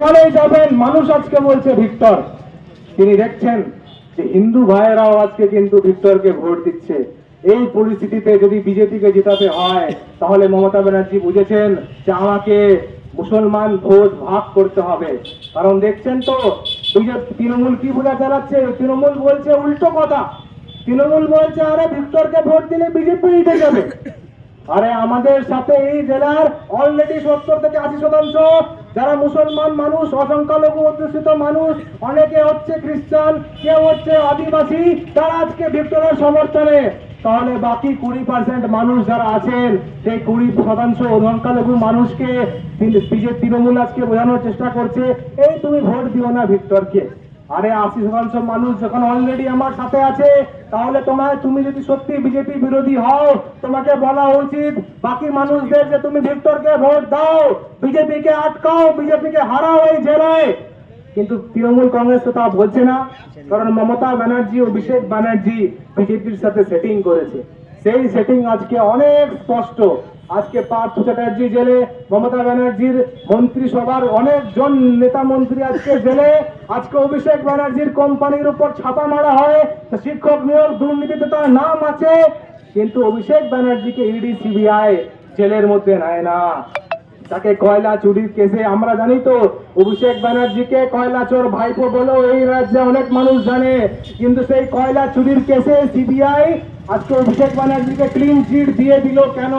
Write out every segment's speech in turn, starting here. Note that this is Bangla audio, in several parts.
ওখানেই যাবেন। মানুষ আজকে বলছে, ভিক্টর, তিনি দেখছেন যে হিন্দু ভাইয়েরাও আজকে কিন্তু ভিক্টরকে ভোট দিচ্ছে। এই পরিস্থিতিতে যদি বিজেপিকে জেতাতে হয়, তাহলে মমতা ব্যানার্জি বুঝেছেন যে আমাকে মুসলমান ভোট ভাগ করতে হবে। কারণ দেখছেন তো তৃণমূল কি বোঝা চালাচ্ছে? তৃণমূল বলছে উল্টো কথা। তৃণমূল বলছে, আরে ভিক্টরকে ভোট দিলে বিজেপি জিতে যাবে। আরে আমাদের সাথে এই জেলার অলরেডি সত্তর থেকে আশি শতাংশ যারা মুসলমান মানুষ, অসংখ্যালঘু অধ্যুষিত মানুষ, অনেকে হচ্ছে খ্রিস্টান, কেউ হচ্ছে আদিবাসী, তারা আজকে ভিক্টোরিয়ার সমর্থনে। তাহলে বাকি কুড়ি পার্সেন্ট মানুষ যারা আছেন, সেই কুড়ি শতাংশ অসংখ্যালঘু মানুষকে তৃণমূল আজকে বোঝানোর চেষ্টা করছে, এই তুমি ভোট দিও না ভিক্টরকে। আরে আশি শতাংশ মানুষ যখন অলরেডি আমার সাথে আছে, তাহলে তোমায় তুমি যদি সত্যি বিজেপি বিরোধী হও, তোমাকে বলা উচিত, বাকি মানুষদের যে তুমি ভিক্টরকে ভোট দাও বিজেপিকে আটকাও বিজেপিকে হারাও এই জেলায়। কিন্তু তৃণমূল কংগ্রেস তো তা বলছে না, কারণ মমতা ব্যানার্জি অভিষেক ব্যানার্জি বিজেপির সাথে সেটিং করেছে। সেই সেটিং আজকে অনেক স্পষ্ট। আজকে পার্থ চ্যাটার্জি জেলে মমতা ব্যানার্জির মন্ত্রিসভার অনেকজন নেতা মন্ত্রী আজকে জেলে। আজকে অভিষেক ব্যানার্জির কোম্পানির উপর ছাপা মারা হয়। শিক্ষক নিয়োগ দুর্নীতিতে তার নাম আছে। কিন্তু অভিষেক ব্যানার্জিকে ইডি, সিবিআই জেলের মধ্যে নেয় না। তাকে কয়লা চুরির কেসে আমরা জানি তো, অভিষেক ব্যানার্জিকে কয়লা চোর ভাইপো বলেও এই রাজ্যে অনেক মানুষ জানে। কিন্তু সেই কয়লা চুরির কেসে সিবিআই আজকে অভিষেক ব্যানার্জিকে ক্লিন চিট দিয়ে দিল কেন?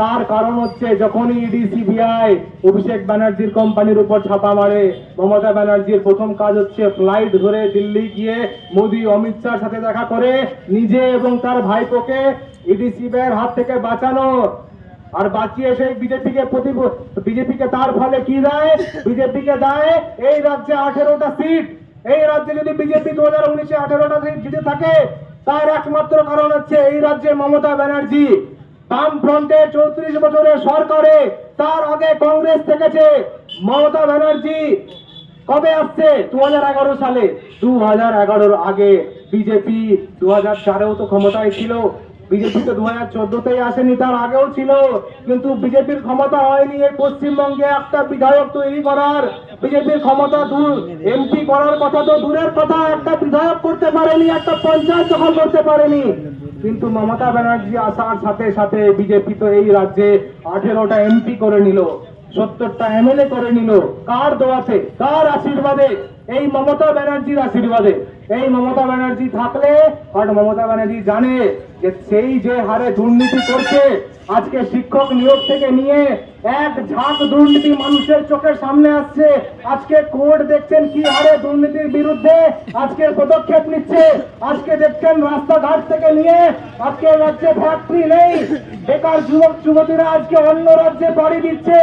তার কারণ হচ্ছে যখনই ইডি সিবিআই অভিষেক ব্যানার্জির কোম্পানির উপর ছাপা মারে, মমতা ব্যানার্জির প্রথম কাজ হচ্ছে ফ্লাইট ধরে দিল্লি গিয়ে মোদি, অমিত শাহর সাথে দেখা করে নিজে এবং তার ভাইপোকে ইডি সিবিআইয়ের হাত থেকে বাঁচানো। আর বাঁচিয়ে সেই বিজেপিকে প্রতি বিজেপিকে তার ফলে কি দেয়? বিজেপিকে দেয় এই রাজ্যে আঠেরোটা সিট এই রাজ্যে যদি বিজেপি দু হাজার উনিশে আঠেরোটা সিট জিতে থাকে তার একমাত্র কারণ হচ্ছে এই রাজ্যে মমতা ব্যানার্জি। বাম ফ্রন্টে চৌত্রিশ বছরের সরকারে তার আগে কংগ্রেস থেকেছে মমতা ব্যানার্জি। কবে আসছে? দু সালে। দু হাজার আগে বিজেপি দু হাজার তো ক্ষমতায় ছিল। বিজেপি তো দু হাজার চোদ্দতেই আসেনি, তার আগেও ছিল। কিন্তু বিজেপির ক্ষমতা হয়নি এই পশ্চিমবঙ্গে। একটা বিধায়ক তৈরি করার, বিজেপির ক্ষমতা দূর। এমপি করার কথা তো দূরের কথা, একটা বিধায়ক করতে পারেনি, একটা পঞ্চায়েত দখল করতে পারেনি। কিন্তু মমতা ব্যানার্জি আসার সাথে সাথে বিজেপি তো এই রাজ্যে আঠেরোটা এমপি করে নিল, সত্তরটা এমএলএ করে নিল। কার দোয়াতে? কার আশীর্বাদে? এই মমতা ব্যানার্জির আশীর্বাদে। এই মমতা ব্যানার্জি থাকলে আর মমতা ব্যানার্জি জানে যে সেই যে হারে দুর্নীতি করছে, আজকে শিক্ষক নিয়োগ থেকে নিয়ে এক ঝাঁক দুর্নীতি মানুষের চোখের সামনে আসছে। আজকে কোর্ট দেখছেন কি হারে দুর্নীতির বিরুদ্ধে, আজকে পদক্ষেপ নিচ্ছে। আজকে দেখছেন রাস্তাঘাট থেকে নিয়ে আজকে রাজ্যে ফ্যাক্টরি নেই। বেকার যুবক, যুবতীরা আজকে অন্য রাজ্যে বাড়ি দিচ্ছে।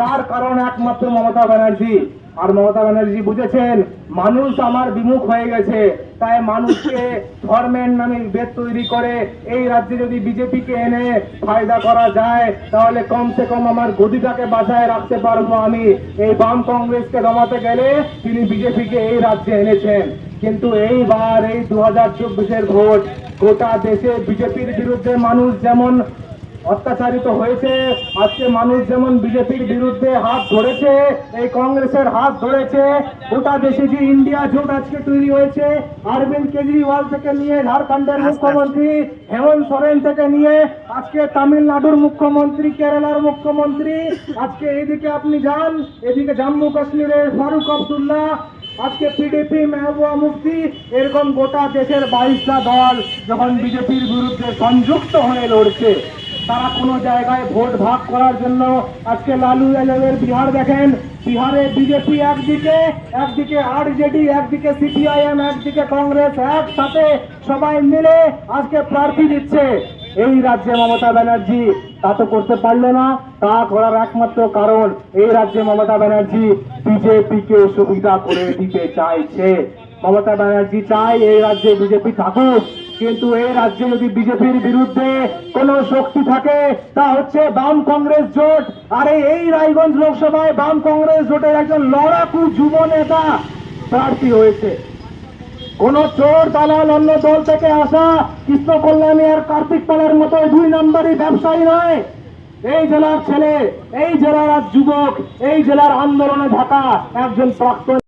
তার কারণ একমাত্র মমতা ব্যানার্জি। আর মমতা ব্যানার্জি বুঝেছেন, মানুষ আমার বিমুখ হয়ে গেছে, তাই মানুষকে ধর্মের নামে বেদ তৈরি করে এই রাজ্যে যদি বিজেপিকে এনে ফায়দা করা যায়, তাহলে কমসে কম আমার গদিটাকে বাঁচায় রাখতে পারব আমি। এই বাম কংগ্রেসকে দমাতে গেলে তিনি বিজেপিকে এই রাজ্যে এনেছেন। কিন্তু এইবার এই দু হাজার চব্বিশের ভোট গোটা দেশে বিজেপির বিরুদ্ধে মানুষ যেমন অত্যাচারিত হয়েছে। আজকে মানুষ যেমন বিজেপির বিরুদ্ধে হাত ধরেছে এই কংগ্রেসের হাত ধরেছে। গোটা দেশে যে ইন্ডিয়া জোট আজকে তৈরি হয়েছে অরবিন্দ কেজরিওয়াল থেকে নিয়ে ঝাড়খণ্ডের মুখ্যমন্ত্রী হেমন্ত সোরেন থেকে নিয়ে আজকে তামিলনাড়ুর মুখ্যমন্ত্রী কেরালার মুখ্যমন্ত্রী। আজকে এদিকে আপনি যান এদিকে জম্মু কাশ্মীরের ফারুক আবদুল্লাহ আজকে পিডিপি মেহবুবা মুফতি এরকম গোটা দেশের বাইশটা দল যখন বিজেপির বিরুদ্ধে সংযুক্ত হয়ে লড়ছে। তারা কোনো জায়গায় ভোট ভাগ করার জন্য আজকে লালু যাদবের বিহার দেখেন। বিহারে বিজেপি একদিকে একদিকে আরজেডি একদিকে সিপিআইএম একদিকে কংগ্রেস একসাথে সবাই মিলে আজকে প্রার্থী দিচ্ছে। এই রাজ্যে মমতা ব্যানার্জি তা তো করতে পারল না, তা করার একমাত্র কারণ এই রাজ্যে মমতা ব্যানার্জি বিজেপিকে সুবিধা করে দিতে চাইছে। মমতা ব্যানার্জি চায় এই রাজ্যে বিজেপি থাকুক। কিন্তু এই রাজ্যে যদি বিজেপির বিরুদ্ধে কোনো শক্তি থাকে, তা হচ্ছে বাম কংগ্রেস জোট। আর এই- রায়গঞ্জ লোকসভায় বাম কংগ্রেস জোটের একজন লড়াকু যুব নেতা প্রার্থী হয়েছে। কোন চোর, দালাল, অন্য দল থেকে আসা কৃষ্ণ কল্যাণী আর কার্তিক পালের মতো দুই নম্বরই ব্যবসায়ী নয়। এই জেলার ছেলে, এই জেলার যুবক, এই জেলার আন্দোলনে থাকা একজন প্রাক্তন